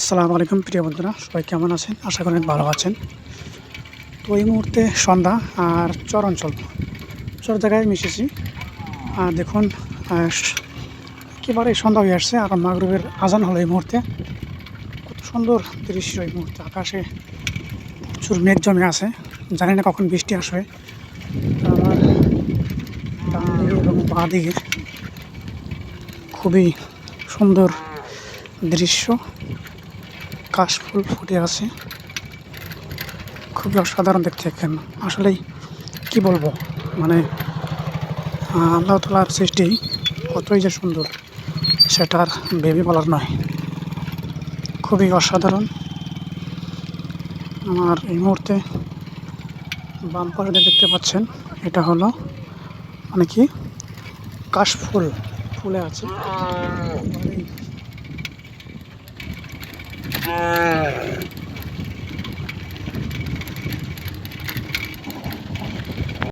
আসসালামু আলাইকুম, প্রিয় বন্ধুরা, সবাই কেমন আছেন? আশা করেন ভালো আছেন। তো এই মুহূর্তে সন্ধ্যা আর চর অঞ্চল, চর জায়গায় মিশেছি আর দেখুন একেবারে সন্ধ্যা হয়ে আসছে, আর মাগরবের আজান হলো এই মুহূর্তে। কত সুন্দর দৃশ্য এই মুহূর্তে, আকাশে প্রচুর মেঘ জমে আছে। জানি না কখন বৃষ্টি আসবে। আমার ডান এবং বাঁ দিকে খুবই সুন্দর দৃশ্য। কাশফুল ফুটে আছে। খুবই অসাধারণ দেখতে এখানে। আসলেই কি বলব? মানে আল্লাহ তালার সৃষ্টি কতই যে সুন্দর সেটার ভেবে বলার নয়। খুবই অসাধারণ। আমার এই মুহূর্তে বাম পাশে দেখতে পাচ্ছেন, এটা হলো মানে কি? কাশফুল ফুলে আছে। এই